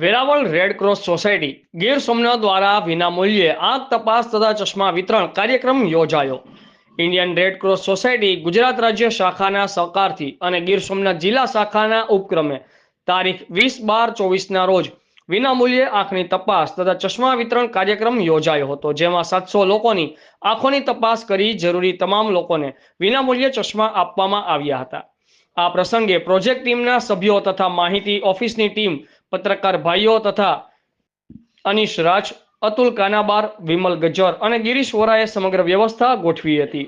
Veraval red cross society Gir Somnath દ્વારા વિનામૂલ્યે આંખ તપાસ તથા ચશ્મા વિતરણ કાર્યક્રમ યોજાયો. Indian red cross society Gujarat રાજ્ય શાખાના સહકારથી અને ગીર સોમનાથ જિલ્લા શાખાના ઉપક્રમે તારીખ વીસ બાર ચોવીસના રોજ વિનામૂલ્યે આંખની તપાસ તથા ચશ્મા વિતરણ કાર્યક્રમ યોજાયો હતો, જેમાં સાતસો લોકોની આંખોની તપાસ કરી જરૂરી તમામ લોકોને વિનામૂલ્યે ચશ્મા આપવામાં આવ્યા હતા. આ પ્રસંગે પ્રોજેક્ટ ટીમના સભ્યો તથા માહિતી ઓફિસની ટીમ પત્રકાર ભાઈઓ તથા અનિશ રાજ, અતુલ કાનાબાર, વિમલ ગજ્જર અને ગિરીશ વોરાએ સમગ્ર વ્યવસ્થા ગોઠવી હતી.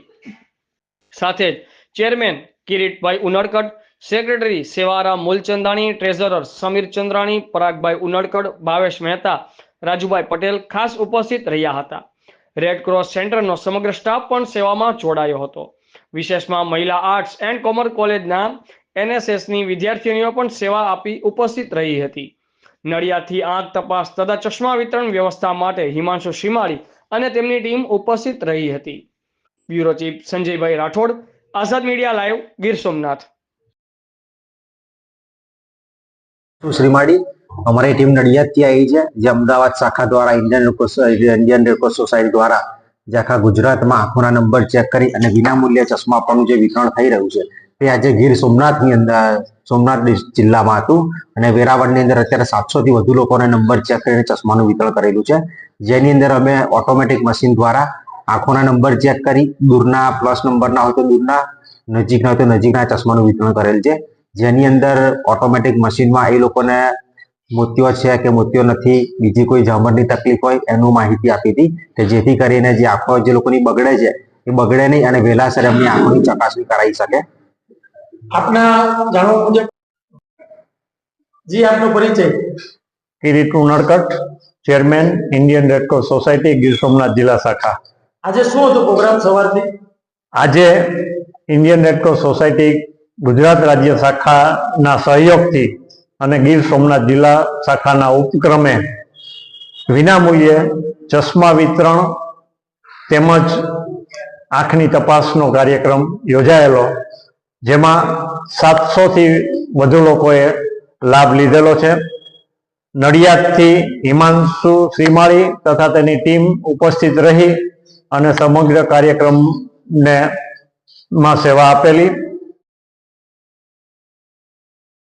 સાથે જ chairman Kiritbhai Unadkat secretary Sevaram Moolchandani, treasurer Samir Chandrani, Paragbhai Unadkat Bhavesh Mehta, Rajubhai Patel ખાસ ઉપસ્થિત રહ્યા હતા. રેડ ક્રોસ સેન્ટરનો સમગ્ર સ્ટાફ પણ સેવામાં જોડાયો હતો. વિશેષમાં મહિલા આર્ટ્સ એન્ડ કોમર્સ કોલેજના એનએસએસની વિદ્યાર્થીનીઓ પણ સેવા આપી ઉપસ્થિત રહી હતી. નડિયાદથી આંખ તપાસ તથા ચશ્મા વિતરણ વ્યવસ્થા માટે હિમાંશુ શિમાળી અને તેમની ટીમ ઉપસ્થિત રહી હતી. Bureau chief Sanjaybhai Rathod, Azad media live, Gir Somnath. Shrimali, અમારી ટીમ નડિયાદથી આવી છે, જે અમદાવાદ શાખા દ્વારા ઇન્ડિયન ઇન્ડિયન રેડક્રોસ સોસાયટી દ્વારા જે આખા ગુજરાતમાં આંખોના નંબર ચેક કરી અને વિનામૂલ્યે ચશ્મા પણ જે વિતરણ થઈ રહ્યું છે, તે આજે ગીર સોમનાથની અંદર સોમનાથ જિલ્લામાં હતું. અને વેરાવળની અંદર અત્યારે સાતસો થી વધુ લોકોને નંબર ચેક કરીને ચશ્માનું વિતરણ કરેલું છે. જેની અંદર અમે ઓટોમેટિક મશીન દ્વારા આંખોના નંબર ચેક કરી. દૂરના પ્લસ નંબરના હોય તો દૂરના, નજીકના હોય તો નજીકના ચશ્માનું વિતરણ કરેલ છે. જેની અંદર ઓટોમેટિક મશીનમાં એ લોકોને મોતિયો છે કે મોતિયો નથી, બીજી કોઈ ઝામરની તકલીફ હોય એનું માહિતી આપી હતી કે જેથી કરીને જે આંખો જે લોકોની બગડે છે, એ બગડે નહીં અને વહેલાસર એમની આંખોની ચકાસણી કરાવી શકે. આપના જાણવા મુજબ જી આપનો પરિચય. Kirit Unadkat chairman Indian red cross society Gir Somnath જિલ્લા શાખા. આજે શું હતો પ્રોગ્રામ સવારથી? આજે ઇન્ડિયન રેડક્રોસ સોસાયટી ગુજરાત રાજ્ય શાખાના સહયોગથી અને ગીર સોમનાથ જિલ્લા શાખાના ઉપક્રમે વિનામૂલ્યે ચશ્મા વિતરણ તેમજ આંખની તપાસનો કાર્યક્રમ યોજાયેલો. જેમાં સાતસોથી વધુ લોકોએ લાભ લીધેલો છે. નડિયાદથી હિમાંશુ શ્રીમાળી તથા તેની ટીમ ઉપસ્થિત રહી અને સમગ્ર કાર્યક્રમને માં સેવા આપેલી.